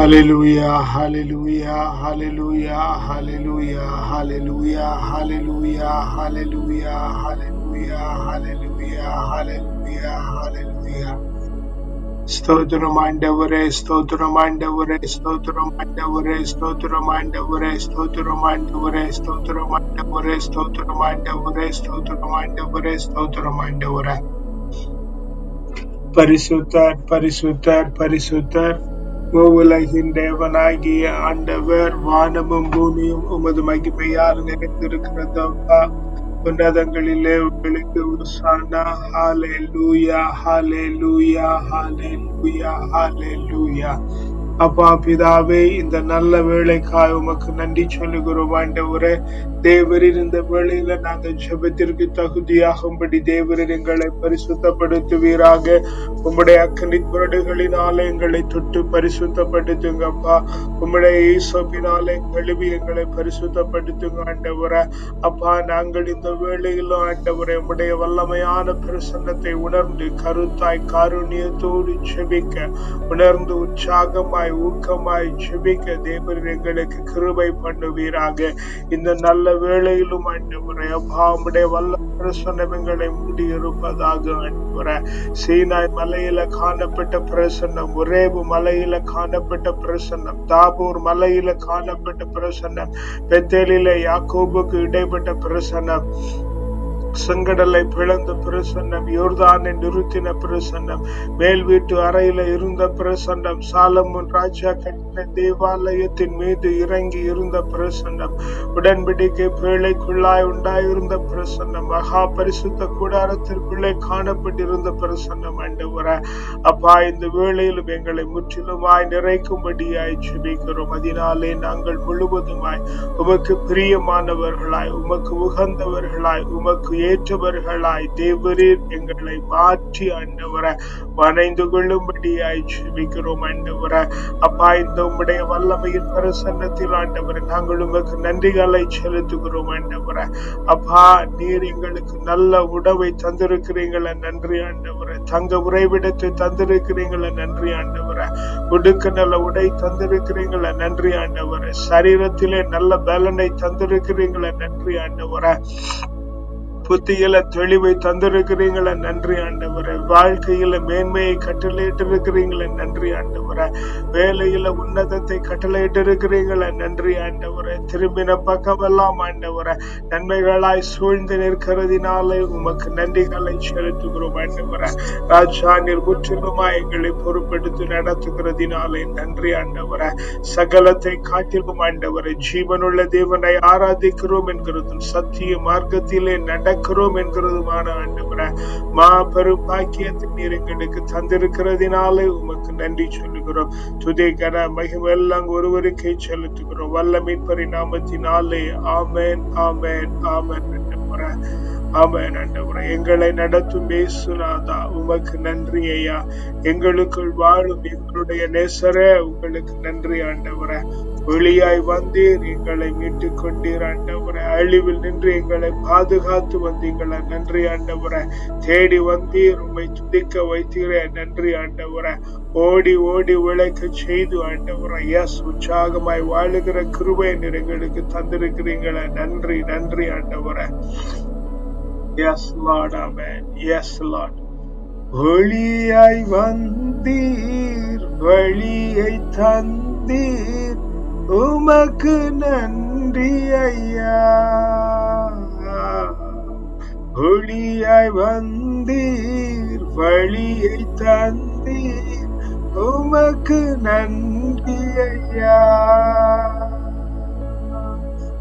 Hallelujah, hallelujah, hallelujah, hallelujah, hallelujah, hallelujah, hallelujah, hallelujah, hallelujah, hallelujah, hallelujah. ಸ್ತೋತ್ರ ಮಾಂಡವರೇ ಸ್ತೋತ್ರ ಮಾಂಡವರೇ ಸ್ತೋತ್ರ ಮಾಂಡವರೇ ಸ್ತೋತ್ರ ಮಾಂಡವರೇ ಸ್ತೋತ್ರ ಮಾಂಡವರೇ ಸ್ತೋತ್ರ ಮಾಂಡವರೇ ಸ್ತೋತ್ರ ಮಾಂಡವರೇ ಸ್ತೋತ್ರ ಮಾಂಡವರೇ ಸ್ತೋತ್ರ ಮಾಂಡವರೇ Parisutar! Parisutar! Parisutar! உலகின் தேவனாகிய ஆண்டவர் வானமும் பூமியும் உமது மகிமையால் நிறைந்திருக்கிறதப்பா. உன்னதங்களிலே உங்களுக்கு உருசானா. ஹாலே லூயா ஹாலே லூயா ஹாலே லூயா ஹாலே லூயா அப்பா பிதாவே இந்த நல்ல வேலைக்காய் உமக்கு நன்றி சொல்லுகிறோம் ஆண்டவரே. தேவரின் இந்த வேளையில நாங்கள் ஜெபத்திற்கு தகுதியாகும்படி தேவரின் எங்களை பரிசுத்தப்படுத்துவீராக. உம்முடைய அக்கனி புரடுகளினாலே எங்களை தொட்டு பரிசுத்தப்படுத்துங்கப்பா உம்முடைய ஈசோப்பினாலே கழுவி எங்களை பரிசுத்தப்படுத்துங்க ஆண்டவரே. அப்பா நாங்கள் இந்த வேளையிலும் ஆண்டவரே உம்முடைய வல்லமையான பிரசன்னத்தை உணர்ந்து கருத்தாய் காருண்யத்தோடு செபிக்க உணர்ந்து உற்சாகமாய் ஊக்கமாய் ஜெபிக்க தேவன் எங்களுக்கு கிருபை பண்ணுவீராக. இந்த நல்ல வேளையிலும் அன்புரை அப்பாவுடைய வல்ல பிரசன்னம் எங்களை மூடி இருப்பதாக ஆண்டவரே சீனாய் மலையில காணப்பட்ட பிரசன்னம் ஒரேபு மலையில காணப்பட்ட பிரசன்னம் தாபூர் மலையில காணப்பட்ட பிரசன்னம் பெத்தேலில யாக்கோபுக்கு இடைப்பட்ட பிரசன்னம். செங்கடலை பிளந்த பிரசன்னம் யோர்தானை நிறுத்தின பிரசன்னம் மேல் வீட்டு அறையில இருந்த பிரசன்னம் சாலமுன் ராஜா கட்டின தேவாலயத்தின் மீது இறங்கி இருந்த பிரசன்னம் உடன்படிக்கை பேழைக்குள்ளாய் உண்டாயிருந்த பிரசன்னம் மகா பரிசுத்த கூடாரத்திற்குள்ளே காணப்பட்டிருந்த பிரசன்னம் ஆண்டவர. அப்பா இந்த வேளையிலும் எங்களை முற்றிலுமாய் நிறைக்கும்படியாய் ஜெபிக்கிறோம். அதனாலே நாங்கள் முழுவதுமாய் உமக்கு பிரியமானவர்களாய் உமக்கு உகந்தவர்களாய் உமக்கு ஏற்றவர்களாய் தேவரீர் எங்களை மாற்றி அண்டவர வணைந்து கொள்ளும்படியாய் ஜெபிக்கிறோம் அண்டவர அப்பா இந்த உம்முடைய வல்லமையின் பிரசன்னத்தில் ஆண்டவர் நாங்கள் உமக்கு நன்றிகளை செலுத்துகிறோம் ஆண்டவரை. அப்பா நீர் எங்களுக்கு நல்ல உணவை தந்திருக்கிறீங்கள நன்றி ஆண்டவர. தங்க உறைவிடத்தை தந்திருக்கிறீங்கள நன்றி ஆண்டவர. உடுக்க நல்ல உடை தந்திருக்கிறீங்கள நன்றி ஆண்டவர. சரீரத்திலே நல்ல பலனை தந்திருக்கிறீங்கள நன்றி ஆண்டவர. புத்தியில தெளிவை தந்திருக்கிறீங்கள நன்றி ஆண்டவரே. வாழ்க்கையில மேன்மையை கட்டளையிட்டு இருக்கிறீங்கள நன்றி ஆண்டவரே. வேலையில உன்னதத்தை கட்டளையிட்டு இருக்கிறீங்கள நன்றி ஆண்டவரே. திரும்பின பக்கமெல்லாம் ஆண்டவரே நன்மைகளாய் சூழ்ந்து நிற்கிறதினாலே உமக்கு நன்றிகளை செலுத்துகிறோம் ஆண்டவரே. ராஜா நீர் முற்றிலுமா எங்களை பொறுப்பெடுத்து நடத்துகிறதினாலே நன்றி ஆண்டவரே. சகலத்தை காட்டிலும் ஆண்டவரே ஜீவனுள்ள தேவனை ஆராதிக்கிறோம் என்கிறதும் சத்திய மார்க்கத்திலே நடக்க நடக்கிறோம் என்கிறதுமான ஆண்டவர. மாபெரும் பாக்கியத்தை நீர் எங்களுக்கு தந்திருக்கிறதினாலே உமக்கு நன்றி சொல்லுகிறோம். துதைகர மகிமெல்லாம் ஒருவருக்கே செலுத்துகிறோம். வல்ல பரிணாமத்தினாலே நாமத்தினாலே ஆமேன் ஆமேன் ஆமேன். முறை ஆமேன் ஆண்டவரே. எங்களை நடத்தும் மேசுநாதா உமக்கு நன்றி ஐயா. எங்களுக்குள் வாழும் எங்களுடைய நேசரே உங்களுக்கு நன்றி ஆண்டவரே. வெளியாய் வந்தீர் எங்களை மீட்டுக் கொண்டீர் ஆண்டவரே. அழிவில் நின்று எங்களை பாதுகாத்து வந்தீங்கள நன்றி ஆண்டவரே. தேடி வந்தீர் உண்மை துதிக்க வைத்தீரே நன்றி ஆண்டவரே. ஓடி ஓடி உழைக்க செய்து ஆண்டவரை எஸ் உற்சாகமாய் வாழுகிற கிருபை எங்களுக்கு தந்திருக்கிறீங்களே நன்றி நன்றி ஆண்டவரை. Yes lord amen yes lord ஒளியாய் வந்தீர் வழியை தந்தீர் உமக்கு நன்றி ஐயா. ஒளியாய் வந்தீர் வழியை தந்தீர் உமக்கு நன்றி ஐயா.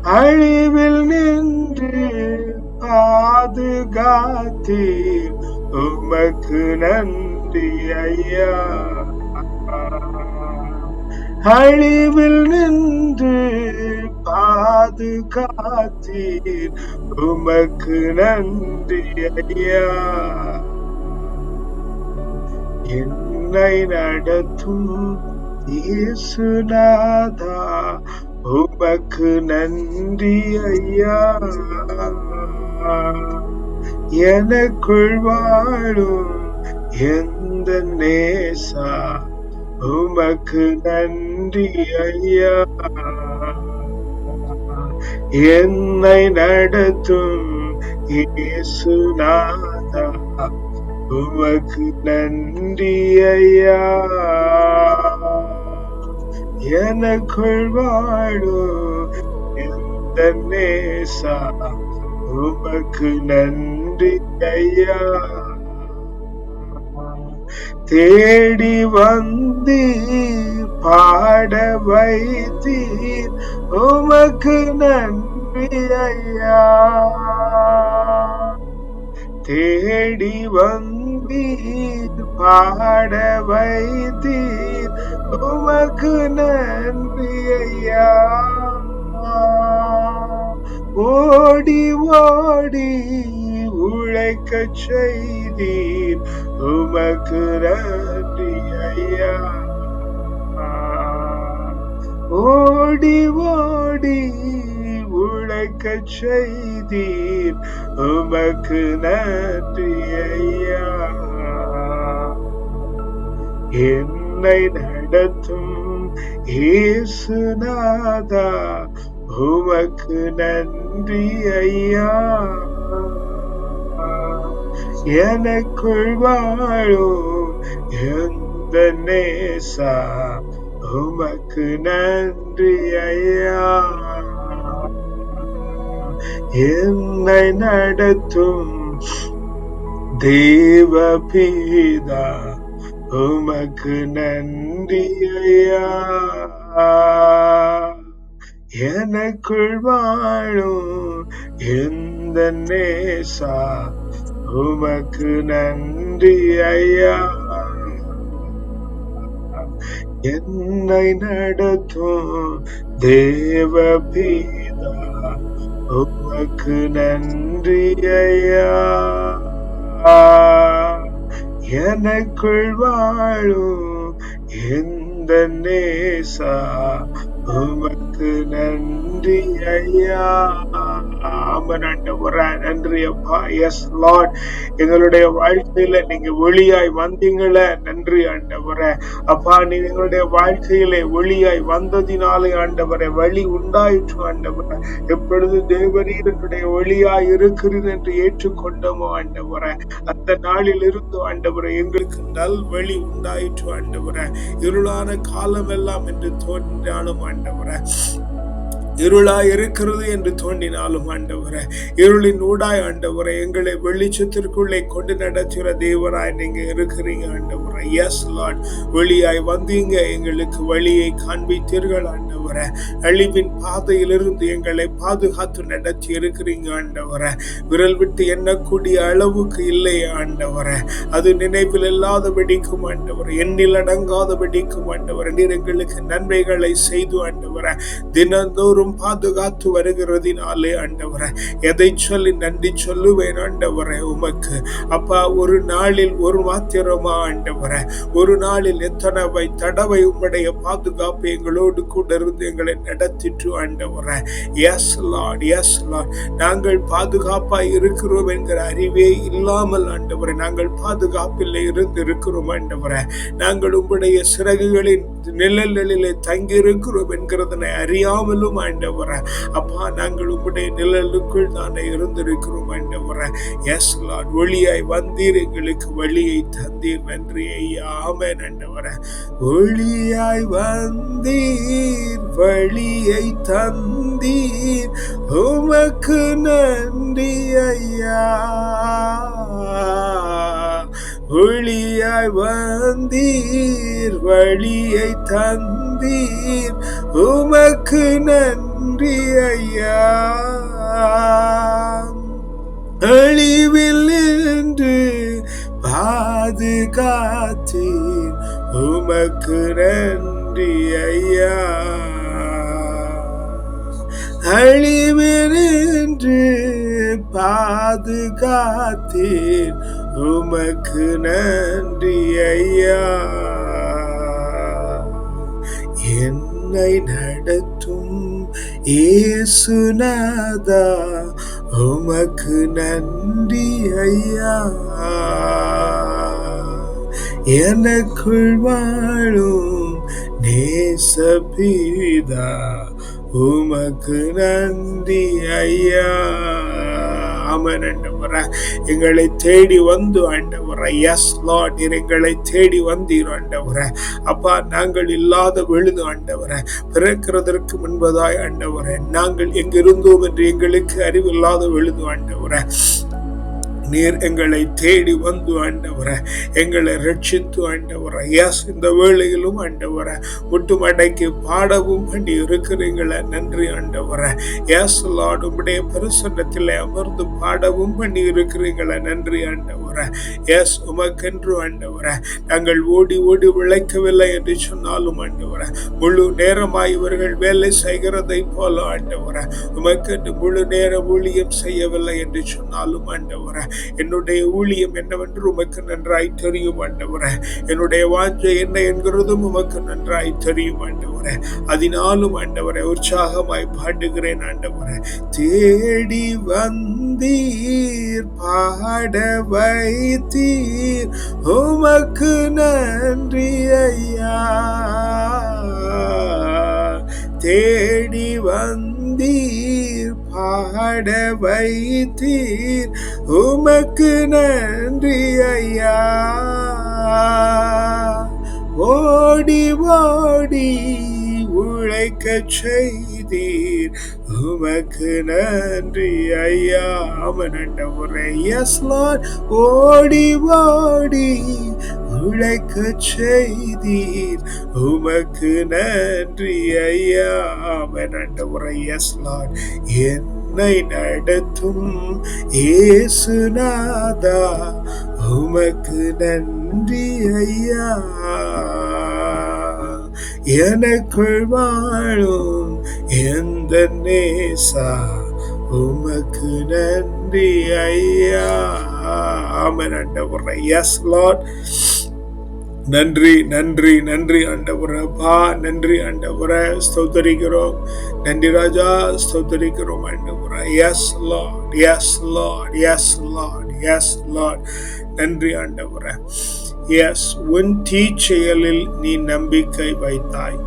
அழிவில் நின்று பாதுகாத்தீர். உமக்கு நன்றி ஐயா. அழிவில் நின்று பாதுகாத்தீர். உமக்கு நன்றி ஐயா. என்னை நடத்தும் இயேசுநாதா. உமக்கு நன்றி ஐயா. எனக்குள் வாழும் எந்த நேசா? உமக்கு நன்றி ஐயா. என்னை நடத்தும் இயேசுநாதா உமக்கு நன்றி ஐயா. எனக்குள் வாழும் எந்த நேசா? உமக்கு நன்றி ஐயா தேடி வந்தீர் பாட வைத்தீர் உமக்கு நன்றி ஐயா தேடி வந்தீர் பாட வைத்தீர் உமக்கு நன்றி ஐயா ஓடி ஓடி உழைக்க செய்தீர். உமக்கு நன்றி ஐயா. ஓடி ஓடி உழைக்க செய்தீர். உமக்கு நன்றி ஐயா. என்னை நடத்தும் ஏசுநாதா உமக்கு நன்றி ஐயா எனக்குள் வாழும் எந்த நேசா. உமக்கு நன்றி ஐயா என்னை நடத்தும் தேவபீதா உமக்கு நன்றி ஐயா எனக்குள் வாழும் இந்த நேசா உமக்கு நன்றி ஐயா. என்னை நடத்தும் தேவ பீதா உமக்கு நன்றி ஐயா. எனக்குள் வாழும் எந்த நேசா உமக்கு நன்றி ஐயா. ஆமன் ஆண்டவரே நன்றி அப்பா எஸ் லார்ட் எங்களுடைய வாழ்க்கையில நீங்க ஒளியாய் வந்தீங்களே. நன்றி ஆண்டவரே. அப்பா நீங்க எங்களுடைய வாழ்க்கையிலே ஒளியாய் வந்ததினாலே ஆண்டவரே வழி உண்டாயிற்று ஆண்டவர. எப்பொழுது தேவரீர் என்னுடைய ஒளியாய் இருக்கிறது என்று ஏற்றுக்கொண்டோமோ ஆண்டவரே. அந்த நாளில் இருந்து ஆண்டவரே எங்களுக்கு நல் வழி உண்டாயிற்று ஆண்டவரே. இருளான காலம் எல்லாம் என்று தோன்றினாலும் ஆண்டவரே. இருளாய் இருக்கிறது என்று தோன்றினாலும் ஆண்டவரை இருளின் ஊடாய் ஆண்டவரை எங்களை வெளிச்சத்திற்குள்ளே கொண்டு நடத்துகிற தேவராய் நீங்க இருக்கிறீங்க ஆண்டவரை. எஸ் லார்ட் வெளியாய் வந்தீங்க. எங்களுக்கு வழியை காண்பித்தீர்கள் ஆண்டவரை. அழிவின் பாதையிலிருந்து எங்களை பாதுகாத்து நடத்தி இருக்கிறீங்க ஆண்டவரை. விரல் விட்டு எண்ணக்கூடிய அளவுக்கு இல்லையே ஆண்டவரை. அது நினைவில் இல்லாத வெடிக்கும் ஆண்டவர். எண்ணில் அடங்காத வெடிக்கும் ஆண்டவர். நீர் எங்களுக்கு நன்மைகளை செய்து ஆண்டவரை. தினந்தோறும் பாதுகாத்து வருகிறதினாலே ஆண்டவரை எதை சொல்லி நன்றி சொல்லுவேன் ஆண்டவரை உமக்கு. அப்பா ஒரு நாளில் ஒரு மாத்திரமா ஆண்டவரை ஒரு நாளில் எத்தனை தடவை உம்முடைய பாதுகாப்பு எங்களோடு கூட இருந்து எங்களை நடத்திட்டு ஆண்டவரை. எஸ் லார்ட் எஸ் லார்ட் நாங்கள் பாதுகாப்பா இருக்கிறோம் என்கிற அறிவே இல்லாமல் ஆண்டவரை நாங்கள் பாதுகாப்பில் இருந்து இருக்கிறோம் ஆண்டவரை. நாங்கள் உம்முடைய சிறகுகளின் நிழல்களிலே தங்கி இருக்கிறோம் என்கிறதனை அறியாமலும் ஆண்டவரை ஆண்டவர. அப்பா நாங்கள் உம்முடைய நிழலுக்குள் தானே இருந்திருக்கிறோம் ஆண்டவர. எஸ் லார்ட் ஒளியாய் வந்தீர் எங்களுக்கு வழியை தந்தீர். நன்றி ஐயா. ஆமென் ஆண்டவரை. ஒளியாய் வந்தீர் வழியை தந்தீர். உமக்கு நன்றி ஐயா. ஒளியாய் வந்தீர் வழியை தந்தீர். உமக்கு நன்றி ஐயா எளிவில் நின்று பாதுகாத்தீர். உமக்கு நன்றி ஐயா அழிவினின்று பாதுகாத்தீர். உமக்கு நன்றி ஐயா என்னை ஏசுநாதா உமக்கு நன்றி ஐயா. எனக்குள் வாழும் நேசபீதா உமக்கு நன்றி ஐயா. ஆமன் அண்டவர எங்களை தேடி வந்து ஆண்டவர. எஸ் லார்ட் எங்களை தேடி வந்தீர் ஆண்டவர. அப்பா நாங்கள் இல்லாத விழுது ஆண்டவரே. பிறக்கிறதற்கு முன்பதாய் ஆண்டவரே. நாங்கள் எங்கிருந்தோம் என்று எங்களுக்கு அறிவில்லாத விழுது ஆண்டவரே. நீர் எங்களை தேடி வந்து ஆண்டவர எங்களை ரட்சித்து ஆண்டவர. எஸ் இந்த வேளையிலும் ஆண்டவர முட்டுமடைக்கு பாடவும் பண்ணி இருக்கிறீங்கள. நன்றி ஆண்டவர. எஸ் லார்டு உடைய பிரசன்னத்தில் அமர்ந்து பாடவும் பண்ணி இருக்கிறீங்கள. நன்றி ஆண்டவர. எஸ் உமக்கென்று ஆண்டவர நாங்கள் ஓடி ஓடி விளைக்கவில்லை என்று சொன்னாலும் ஆண்டவர முழு நேரமாய் இவர்கள் வேலை செய்கிறதை போல ஆண்டவர உமக்கென்று முழு நேர ஊழியம் செய்யவில்லை என்று சொன்னாலும் ஆண்டவர என்னுடைய ஊழியம் என்னவென்று உமக்கு நன்றாய் தெரியும் ஆண்டவரே. என்னுடைய வாஞ்சை என்ன என்கிறதும் உமக்கு நன்றாய் தெரியும் ஆண்டவரே. அதனாலும் ஆண்டவரை உற்சாகமாய் பாடுகிறேன் ஆண்டவரே. தேடி வந்தீர் பாட வைத்தீர். உமக்கு நன்றி ஐயா. தேடி வந்தீர் பாட வைத்தீர். உமக்கு நன்றி ஐயா. ஓடி ஓடி உழைக்க செய்தீர். உமக்கு நன்றி ஐயா. அவன் ஒரே எஸ் ஓடி ஓடி உழைக்க செய்தீர். உமக்கு நன்றி ஐயா. அவனண்ட ஒரே லார்ட். என்னை நடத்தும் ஏசுநாதா உமக்கு நன்றி ஐயா. எனக்குள் வாழும் எந்த நேசா. உமக்கு நன்றி ஐயா. ஆமன். ஆண்டவரே எஸ் லார்ட். நன்றி நன்றி நன்றி ஆண்டவரப்பா நன்றி ஆண்டவர. ஸ்தோத்தரிக்கிறோம். நன்றி ராஜா ஸ்தோத்தரிக்கிறோம் ஆண்டவர. Yes lord yes lord yes lord yes lord நன்றி ஆண்டவர. எஸ் உன் தீச்செயலில் நீ நம்பிக்கை வைத்தாய்.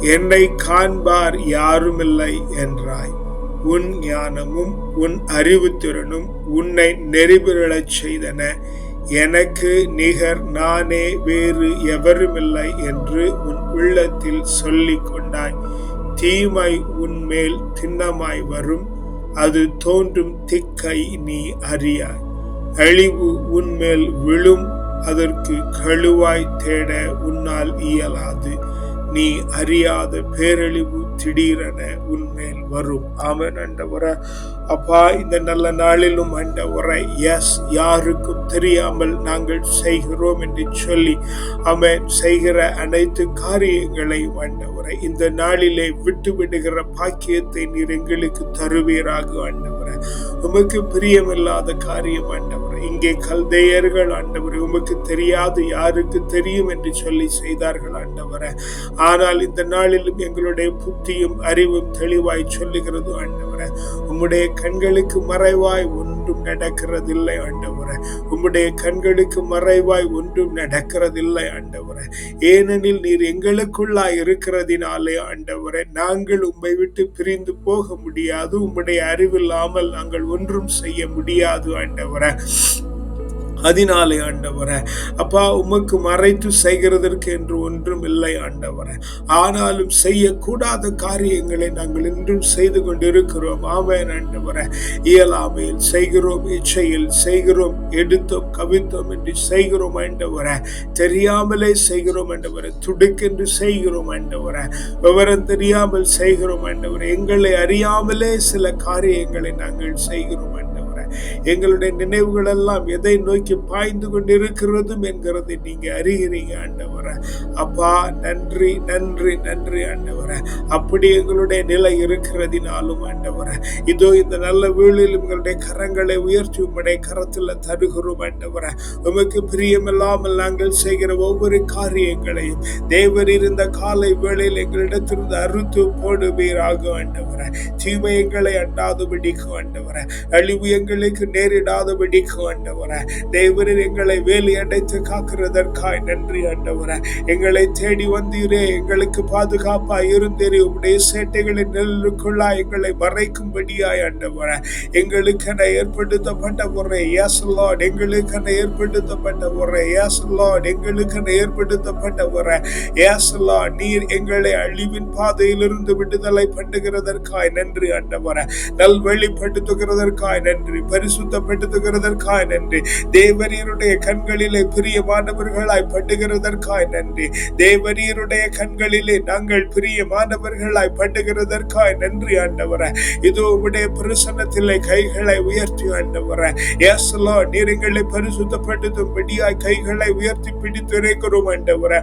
என்னை காண்பார் யாருமில்லை என்றாய். உன் ஞானமும் உன் அறிவுத்திறனும் உன்னை நெறிபிரளச் செய்தன. எனக்கு நிகர் நானே வேறு எவருமில்லை என்று உன் உள்ளத்தில் சொல்லிக் கொண்டாய். தீமை உன்மேல் திண்ணமாய் வரும். அது தோன்றும் திக்கை நீ அறியாய். அழிவு உன்மேல் விழும். அதற்கு கழுவாய் தேட உன்னால் இயலாது. நீ அறியாத பேரழிவு திடீரென உன்மேல் வரும். ஆமன் அண்டவர அப்பா இந்த நல்ல நாளிலும் அண்டவரை எஸ் யாருக்கும் தெரியாமல் நாங்கள் செய்கிறோம் என்று சொல்லி அவன் செய்கிற அனைத்து காரியங்களையும் அண்டவரை இந்த நாளிலே விட்டு விடுகிற பாக்கியத்தை நீர் எங்களுக்கு தருவீராக ஆண்டவரை. உமக்கு பிரியமில்லாத காரியம் ஆண்டவரை. இங்கே கல்தையர்கள் ஆண்டவரை உமக்கு தெரியாது யாருக்கு தெரியும் என்று சொல்லி செய்தார்கள் ஆண்டவரை. ஆனால் இந்த நாளிலும் எங்களுடைய புத்தியும் அறிவும் தெளிவாய் சொல்லுகிறது ஆண்டவரை. உம்முடைய கண்களுக்கு மறைவாய் ஒன்றும் நடக்கிறதில்லை ஆண்டவரே. உம்முடைய கண்களுக்கு மறைவாய் ஒன்றும் நடக்கிறதில்லை ஆண்டவரே. ஏனெனில் நீர் எங்களுக்குள்ளாய் இருக்கிறதினாலே ஆண்டவரை நாங்கள் உம்மை விட்டு பிரிந்து போக முடியாது. உம்முடைய அறிவில்லாமல் நாங்கள் ஒன்றும் செய்ய முடியாது ஆண்டவரே. அதனாலே ஆண்டவர. அப்பா உமக்கு மறைத்து செய்கிறதற்கு என்று ஒன்றும் இல்லை ஆண்டவர. ஆனாலும் செய்யக்கூடாத காரியங்களை நாங்கள் இன்றும் செய்து கொண்டிருக்கிறோம். ஆமேன் ஆண்டவர. இயலாமையில் செய்கிறோம் இச்சையில் செய்கிறோம் எடுத்தோம் கவித்தோம் என்று செய்கிறோம் ஆண்டவர. தெரியாமலே செய்கிறோம் ஆண்டவர. துடுக்கென்று செய்கிறோம் ஆண்டவர. விவரம் தெரியாமல் செய்கிறோம் ஆண்டவர. எங்களை அறியாமலே சில காரியங்களை நாங்கள் செய்கிறோம் எங்களுடைய நினைவுகள் எல்லாம் எதை நோக்கி பாய்ந்து கொண்டிருக்கிறதும் என்கிறதை நீங்க அறிகிறீங்க ஆண்டவர. அப்பா நன்றி நன்றி நன்றி ஆண்டவர. அப்படி எங்களுடைய நிலை இருக்கிறதினாலும் ஆண்டவர. இதோ இந்த நல்ல வீழில் உங்களுடைய கரங்களை உயர்த்தி உங்களுடைய கரத்தில் தருகிறோம் ஆண்டவர. உமக்கு பிரியமில்லாமல் நாங்கள் செய்கிற ஒவ்வொரு காரியங்களையும் தேவர் இருந்த காலை வேளையில் எங்களிடத்திலிருந்து அறுத்து போடுவீராக ஆண்டவர. தீமை எங்களை அண்டாது பிடிக்கும் ஆண்டவர. அழிவு எங்கள் எங்களுக்கு நேரிடாதபடிக்கு ஆண்டவரே தேவரீர் எங்களை வேலி அடைத்து காக்கிறதற்காய் நன்றி ஆண்டவரே எங்களை தேடி வந்தீரே. எங்களுக்கு பாதுகாப்பா இருந்தீரே. உடைய சேட்டைகளின் நெல்லுக்குள்ளாய் எங்களை மறைக்கும்படியாய் ஆண்டவரே எங்களுக்கென ஏற்படுத்தப்பட்ட ஒரு எஸ் லார்ட் எங்களுக்கென ஏற்படுத்தப்பட்ட ஒரு எஸ் லார்ட் எங்களுக்கென ஏற்படுத்தப்பட்ட ஒரு எஸ் லார்ட் நீர் எங்களை அழிவின் பாதையிலிருந்து விடுதலை பண்ணுகிறதற்காய் நன்றி ஆண்டவரே நல் வெளிப்படுத்துகிறதற்காய் நன்றி பரிசுத்தப்படுத்துகிறதற்காய் நன்றி. தேவரீருடைய கண்களிலே பிரியமானவர்களாய் பட்டுகிறதற்காய் நன்றி. தேவரீருடைய கண்களிலே நாங்கள் பிரியமானவர்களாய் பட்டுகிறதற்காய் நன்றி ஆண்டவர. இதோ உடைய பிரசனத்திலே கைகளை உயர்த்தி ஆண்டவர. ஏசலோ நீர் எங்களை பரிசுத்தப்படுத்தும்படியாய் கைகளை உயர்த்தி பிடித்திருக்கிறோம் ஆண்டவர.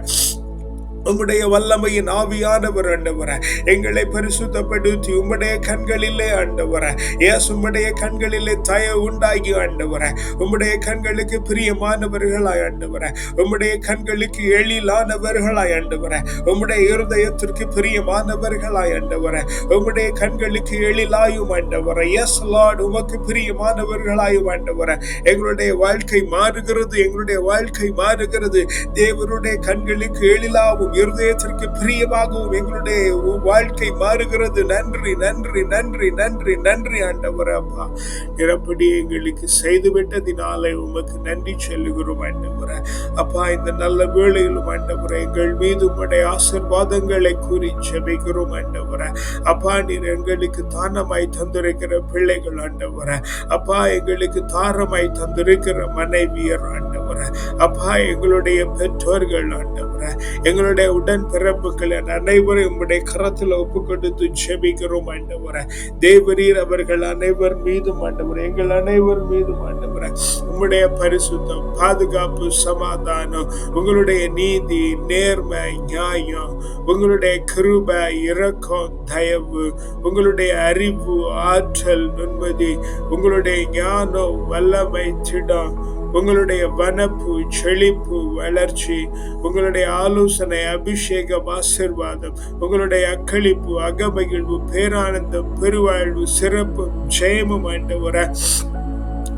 உம்முடைய வல்லமையின் ஆவியானவர் ஆண்டவர. எங்களை பரிசுத்தப்படுத்தி உம்முடைய கண்களிலே ஆண்டவர. ஏஸ் உம்முடைய கண்களிலே தய உண்டாகி ஆண்டவர. உம்முடைய கண்களுக்கு பிரியமானவர்களாய் ஆண்டவர. உம்முடைய கண்களுக்கு எழிலானவர்களாய் ஆண்டவர. உம்முடைய இருதயத்திற்கு பிரியமானவர்களாய் ஆண்டவர. உம்முடைய கண்களுக்கு எழிலாயும் ஆண்டவர. எஸ் லார்ட் உமக்கு பிரியமானவர்களாயும் ஆண்டவர. எங்களுடைய வாழ்க்கை மாறுகிறது எங்களுடைய வாழ்க்கை மாறுகிறது. தேவனுடைய கண்களுக்கு எழிலாவும் இருதயத்திற்கு பிரியமாகவும் எங்களுடைய வாழ்க்கை மாறுகிறது. நன்றி நன்றி நன்றி நன்றி நன்றி ஆண்டவர் அப்பா. நிரப்படி எங்களுக்கு செய்துவிட்டதினாலே உமக்கு நன்றி செல்லுகிறோம் ஆண்டவர. அப்பா இந்த நல்ல வேளையிலும் ஆண்டவர எங்கள் மீது உடைய ஆசிர்வாதங்களை கூறி செபிக்கிறோம் ஆண்டவர. அப்பா நீர் எங்களுக்கு தானமாய் தந்திருக்கிற பிள்ளைகள் ஆண்டவர. அப்பா எங்களுக்கு தாரமாய் தந்திருக்கிற மனைவியர் அப்பா எங்களுடைய பெற்றோர்கள் ஆண்டவர. எங்களுடைய உடன் பிறப்புகள் அனைவரும் உங்களுடைய கரத்தில் ஒப்பு கொடுத்து ஜெபிக்கிறோம் ஆண்டவர. தேவரீர் அவர்கள் அனைவர் மீதும் ஆண்டவர். எங்கள் அனைவர் மீதும் ஆண்டவர. உங்களுடைய பரிசுத்தம் பாதுகாப்பு சமாதானம் உங்களுடைய நீதி நேர்மை நியாயம் உங்களுடைய கிருப இரக்கம் தயவு உங்களுடைய அறிவு ஆற்றல் நுண்மதி உங்களுடைய ஞானம் வல்லமை திடம் உங்களுடைய வனப்பு செழிப்பு வளர்ச்சி உங்களுடைய ஆலோசனை அபிஷேகம் ஆசிர்வாதம் உங்களுடைய அக்களிப்பு அகமகிழ்வு பேரானந்தம் பெருவாழ்வு சிறப்பு ஜெயமும் ஆண்டவர.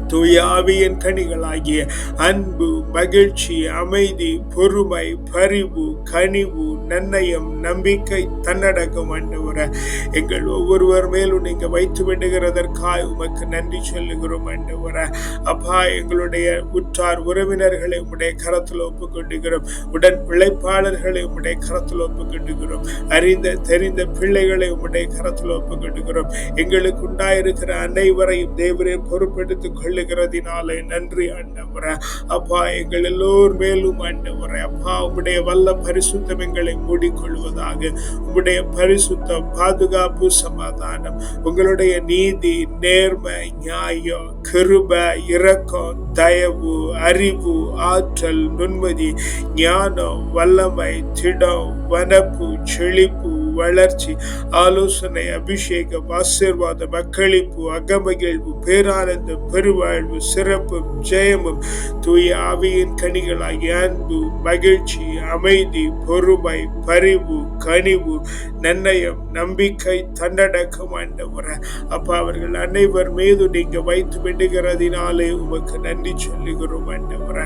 தூயாவியின் கனிகளாகிய அன்பு மகிழ்ச்சி அமைதி பொறுமை பரிவு கனிவு நன்னயம் நம்பிக்கை தன்னடக்கம் ஆண்டவர எங்கள் ஒவ்வொருவர் மேலும் நீங்க வைத்து விடுகிறதற்காக உமக்கு நன்றி சொல்லுகிறோம் ஆண்டவர. அப்பா எங்களுடைய உற்றார் உறவினர்களை உடைய கரத்தில் ஒப்புக்கொண்டுகிறோம். உடன் பிழைப்பாளர்களை உடைய கரத்தில் ஒப்புக்கொண்டுகிறோம். அறிந்த தெரிந்த பிள்ளைகளை உடைய கரத்தில் ஒப்புக்கொண்டுகிறோம். எங்களுக்கு உண்டாயிருக்கிற அனைவரையும் தேவரே பொறுப்பெடுத்துக் செல்லுகிறதினாலே நன்றி ஆண்டவர அப்பா எங்கள் எல்லோர் மேலும் ஆண்டவர அப்பா உம்முடைய வல்ல பரிசுத்தம் எங்களை மூடிக்கொள்வதாக. உம்முடைய பரிசுத்தம் பாதுகாப்பு சமாதானம் உங்களுடைய நீதி நேர்மை நியாயம் கிருப இரக்கம் தயவு அறிவு ஆற்றல் நுண்மதி ஞானம் வல்லமை திடம் வனப்பு செழிப்பு வளர்ச்சி ஆலோசனை அபிஷேகம் ஆசீர்வாதம் அக்களிப்பு அகமகிழ்வு பேரானந்தம் பெருவாழ்வு சிறப்பும் ஜெயமும் தூய ஆவியின் கனிகளாகிய அன்பு மகிழ்ச்சி அமைதி பொறுமை பரிவு கனிவு நன்னயம் நம்பிக்கை தன்னடக்கம் ஆண்டவர. அப்பா அவர்கள் அனைவர் மீது நீங்க வைத்து விடுகிறதினாலே உமக்கு நன்றி சொல்லுகிறோம் ஆண்டவர.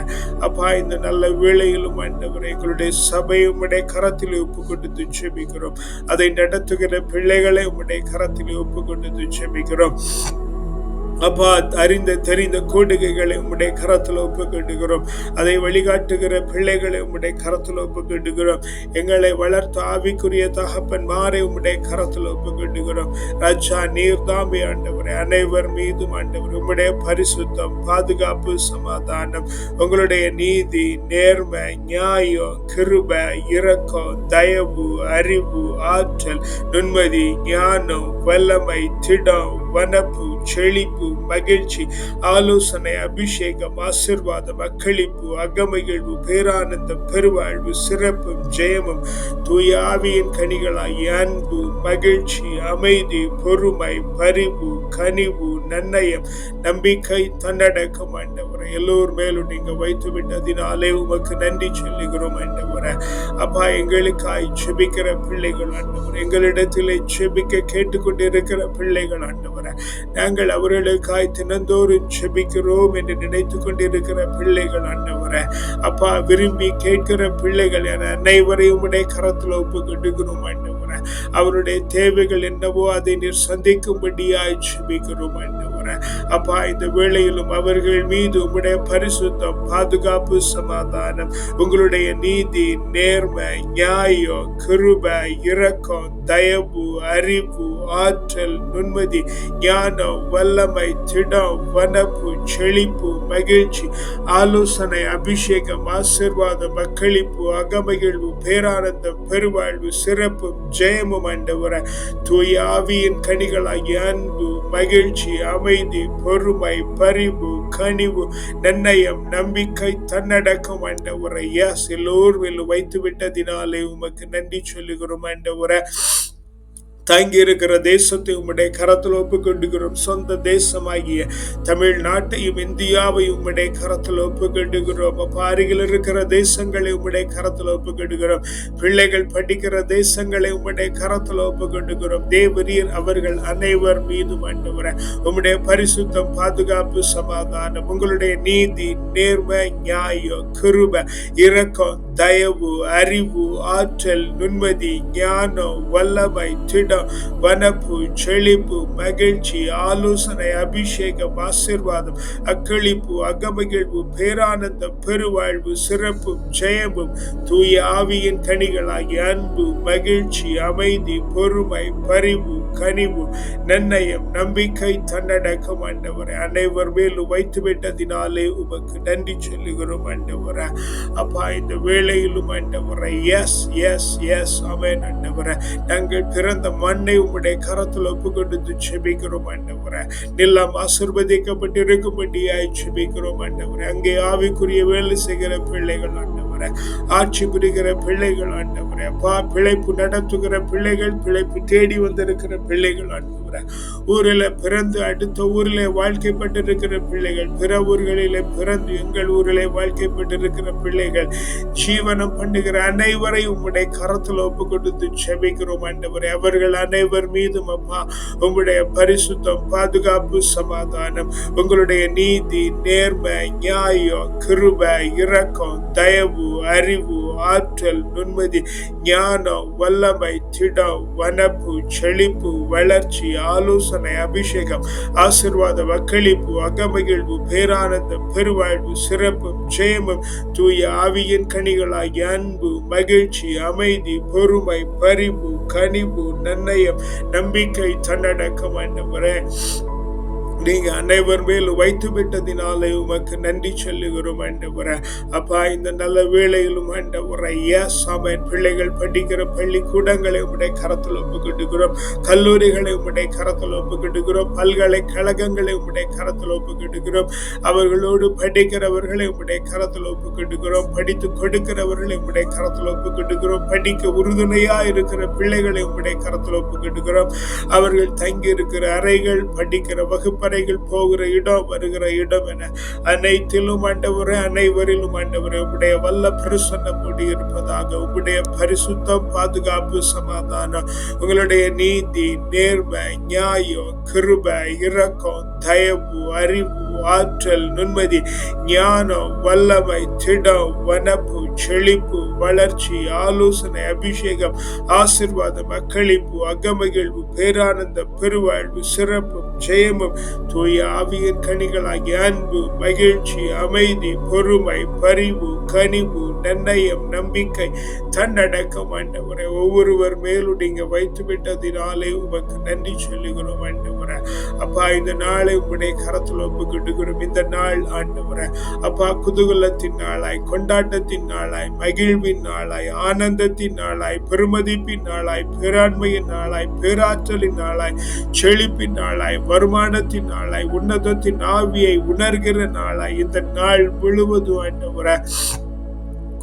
அப்பா இந்த நல்ல வேளையிலும் ஆண்டவர எங்களுடைய சபையும் கரத்தில் ஒப்பு கொடுத்து செபிக்கிறோம். அதை நடத்துகிற பிள்ளைகளை உம்முடைய கரத்தில் ஒப்புக்கொண்டு ஜெபிக்கிறோம் அப்பா அறிந்த தெரிந்த கூடுகைகளை உம்முடைய கரத்தில் ஒப்புக்கொண்டுகிறோம். அதை வழிகாட்டுகிற பிள்ளைகளை உம்முடைய கரத்தில் ஒப்புக்கொண்டுகிறோம். எங்களை வளர்த்த ஆவிக்குரிய தகப்பன் மாறை உம்முடைய கரத்தில் ஒப்புக்கொண்டுகிறோம். ராஜா நீர் தாம்பி ஆண்டவர். அனைவர் மீதும் ஆண்டவர். உம்முடைய பரிசுத்தம் பாதுகாப்பு சமாதானம் உங்களுடைய நீதி நேர்மை நியாயம் கிருப இரக்கம் தயவு அறிவு ஆற்றல் நுண்மதி ஞானம் வல்லமை திடம் வனப்பு செழிப்பு மகிழ்ச்சி ஆலோசனை அபிஷேகம் ஆசிர்வாதம் அக்களிப்பு அகமகிழ்வு பேரானந்தம் பெருவாழ்வு சிறப்பும் ஜெயமும் தூய ஆவியின் கனிகளாய் அன்பு மகிழ்ச்சி அமைதி பொறுமை பரிவு கனிவு நன்னயம் நம்பிக்கை தன்னடக்கம் ஆண்டவர். ஆண்டவரை எல்லோர் மேலும் நீங்க வைத்து விட்டதினாலே உமக்கு நன்றி சொல்லுகிறோம் ஆண்டவரை. அப்பா எங்களுக்காய் செபிக்கிற பிள்ளைகள் ஆண்டவர் எங்களிடத்திலே செபிக்க கேட்டுக்கொண்டிருக்கிற பிள்ளைகள் ஆண்டவரை நாங்கள் அவர்களுக்காய் தினந்தோறும் செபிக்கிறோம் என்று நினைத்து கொண்டிருக்கிற பிள்ளைகள் ஆண்டவரை. அப்பா விரும்பி கேட்கிற பிள்ளைகள் என அனைவரையும் உடைய கரத்தில் ஒப்பு ஆண்டவரை. அவருடைய தேவைகள் என்னவோ அதை நீர் சந்திக்கும்படியாய் செபிக்கிறோம் ஆண்டவரை. அப்பா இந்த வேளையிலும் அவர்கள் மீது உம்முடைய பரிசுத்தம் பாதுகாப்பு சமாதானம் உங்களுடைய நீதி நேர்மை நியாயம் கிருபை இரக்கம் தயவு அறிவு ஆற்றல் நுண்மதி ஞானம் வல்லமை திடம் வனப்பு செழிப்பு மகிழ்ச்சி ஆலோசனை அபிஷேகம் ஆசிர்வாதம் மக்களிப்பு அகமகிழ்வு பேரானந்தம் பெருவாழ்வு சிறப்பும் ஜெயமும் ஆண்டவர. தூய ஆவியின் கனிகளாகிய அன்பு மகிழ்ச்சி அமைதி பொறுமை பரிவு கனிவு நன்னயம் நம்பிக்கை தன்னடக்கம் ஆண்டவரை எஸ் வெல்லு வைத்து விட்டதினாலே உமக்கு நன்றி சொல்லுகிறோம் ஆண்டவரை. தங்கி இருக்கிற தேசத்தை உம்முடைய கரத்தில் ஒப்புக்கொண்டுகிறோம். சொந்த தேசமாகிய தமிழ்நாட்டையும் இந்தியாவையும் உம்முடைய கரத்தில் ஒப்புக்கொண்டுகிறோம். அப்போ அருகில் இருக்கிற தேசங்களை உம்முடைய கரத்தில் ஒப்புக்கொண்டுகிறோம். பிள்ளைகள் படிக்கிற தேசங்களை உம்முடைய கரத்தில் ஒப்புக்கொண்டுகிறோம். தேவரீர் அவர்கள் அனைவர் மீதும் ஆண்டவர உம்முடைய பரிசுத்தம் பாதுகாப்பு சமாதானம் உங்களுடைய நீதி நேர்மை நியாயம் கிருப இரக்கம் தயவு அறிவு ஆற்றல் நுண்மதி ஞானம் வல்லமை திடம் வனப்பு செழிப்பு மகிழ்ச்சி ஆலோசனை அபிஷேகம் ஆசிர்வாதம் அக்களிப்பு அகமகிழ்வு பேரானந்தம் பெருவாழ்வு சிறப்பும் ஜெயமும் தூய ஆவியின் கனிகளாகிய அன்பு மகிழ்ச்சி அமைதி பொறுமை பரிவு கனிவு நன்னயம் நம்பிக்கை தன்னடக்கம் ஆண்டவரை அனைவர் மேலும் வைத்துவிட்டதினாலே உமக்கு நன்றி சொல்லுகிறோம் ஆண்டவரை. அப்பா இந்த வேலை வேளையிலும் ஆண்டவரை. எஸ் எஸ் எஸ் அவன் ஆண்டவரை. நாங்கள் பிறந்த மண்ணை உங்களுடைய கரத்தில் ஒப்புக்கொண்டு செபிக்கிறோம் ஆண்டவரை. நிலம் ஆசிர்வதிக்கப்பட்டு இருக்கும்படியாய் செபிக்கிறோம் ஆண்டவரை. அங்கே ஆவிக்குரிய வேலை செய்கிற பிள்ளைகள் ஆண்டவரை. ஆட்சி புரிகிற பிள்ளைகள் ஆண்டவரை. அப்பா பிழைப்பு நடத்துகிற பிள்ளைகள் பிழைப்பு தேடி வந்திருக்கிற பிள்ளைகள் ஆண்டவரை. ஊரில் பிறந்து அடுத்த ஊரில் வாழ்க்கைப்பட்டிருக்கிற பிள்ளைகள் பிற ஊர்களிலே பிறந்து எங்கள் ஊரிலே வாழ்க்கைப்பட்டிருக்கிற பிள்ளைகள் ஜீவனம் பண்ணுகிற அனைவரையும் உம்முடைய கரத்தில் ஒப்பு கொடுத்து செபிக்கிறோம் ஆண்டவரை. அவர்கள் அனைவர் மீதும் அப்பா உங்களுடைய பரிசுத்தம் பாதுகாப்பு சமாதானம் உங்களுடைய நீதி நேர்மை நியாயம் கிருபை இரக்கம் தயவு அறிவு ஆற்றல் நுண்மதி ஞானம் வல்லமை திடம் வனப்பு செழிப்பு வளர்ச்சி ஆலோசனை அபிஷேகம் ஆசிர்வாத வக்களிப்பு அகமகிழ்வு பேரானந்தம் பெருவாழ்வு சிறப்பும் ஜெயமும் தூய ஆவியின் கனிகளாகிய அன்பு மகிழ்ச்சி அமைதி பொறுமை பரிவு கனிவு நன்னயம் நம்பிக்கை தன்னடக்கம் ஆண்டவரே நீங்க அனைவர் மேல் வைத்து விட்டதினாலே உமக்கு நன்றி சொல்லுகிறோம் ஆண்டவரே. அப்பா இந்த நல்ல வேளையிலும் ஆண்டவரை எஸ் ஆமென். பிள்ளைகள் படிக்கிற பள்ளிக்கூடங்களை உடைய கரத்தில் ஒப்புக்கிட்டுகிறோம் கல்லூரிகளை உடைய கரத்தில் ஒப்புக்கிட்டுகிறோம் பல்கலைக்கழகங்களை உடைய கரத்தில் ஒப்புக்கிட்டுகிறோம் அவர்களோடு படிக்கிறவர்களை உடைய கரத்தில் ஒப்புக்கிட்டுகிறோம் படித்து கொடுக்கிறவர்களை உடைய கரத்தில் ஒப்புக்கிட்டுகிறோம் படிக்க உறுதுணையா இருக்கிற பிள்ளைகளை உடைய கரத்தில் ஒப்புக்கிட்டுகிறோம் அவர்கள் தங்கி இருக்கிற அறைகள் படிக்கிற வகுப்பறைகள் போகிற இடம் வருகிற இடம் என அனைத்திலும் ஆண்டவரே அனைவரிலும் ஆண்டவரே உம்முடைய வல்ல பிரசன்ன மூடி இருப்பதாக உம்முடைய பரிசுத்தம் பாதுகாப்பு சமாதானம் உங்களுடைய நீதி நேர்மை நியாயம் கிருபை இரக்கம் தயவு அறிவு ஆற்றல் நுண்மதி ஞானம் வல்லமை திடம் வனப்பு செழிப்பு வளர்ச்சி ஆலோசனை அபிஷேகம் ஆசிர்வாதம் அக்களிப்பு அகமகிழ்வு பேரானந்தம் பெருவாழ்வு சிறப்பும் ஜெயமும் தூய ஆவியின் கனிகளாகிய அன்பு மகிழ்ச்சி அமைதி பொறுமை பரிவு கனிவு நன்னயம் நம்பிக்கை தன்னடக்கம் ஆண்டவரை ஒவ்வொருவர் மேலும் நீங்க வைத்து விட்டதினாலே உமக்கு நன்றி சொல்லுகிறோம் ஆண்டவரை அப்பா இந்த நாளை உம்முடைய கரத்தில் ஒப்புக்கிட்டுகிறோம் இந்த நாள் ஆண்டவரை. அப்பா குதூகலத்தின் நாளாய் கொண்டாட்டத்தின் நாளாய் மகிழ்வின் நாளாய் ஆனந்தத்தின் நாளாய் பெருமதிப்பின் நாளாய் பேராண்மையின் நாளாய் பேராற்றலின் நாளாய் செழிப்பின் நாளாய் வருமானத்தின் நாளாய் உன்னதத்தின் ஆவியை உணர்கிற நாளாய் இந்த நாள் முழுவதும் ஆண்டவரை.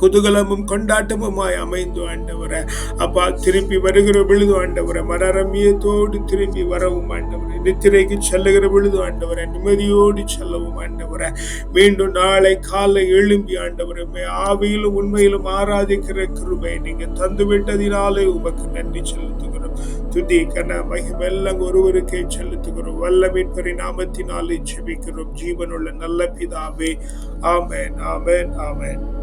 குதூகலமும் கொண்டாட்டமுமாய் அமைந்து ஆண்டவரை. அப்பா திருப்பி வருகிற பொழுது ஆண்டவரை மனரமியத்தோடு திரும்பி வரவும் ஆண்டவரை. நித்திரைக்கு செல்லுகிற பொழுது ஆண்டவரை நிம்மதியோடு செல்லவும் ஆண்டவரை. மீண்டும் நாளை காலை எழும்பி ஆண்டவரை ஆவியிலும் உண்மையிலும் ஆராதிக்கிற கிருபை நீங்க தந்து விட்டதினாலே உமக்கு நன்றி செலுத்துகிறோம். துதி கன மகிமெல்லாம் ஒருவருக்கே செலுத்துகிறோம். வல்லமின் பரிணாமத்தினாலே செபிக்கிறோம் ஜீவனுள்ள நல்ல பிதாவே ஆமேன் ஆமேன் ஆமேன்.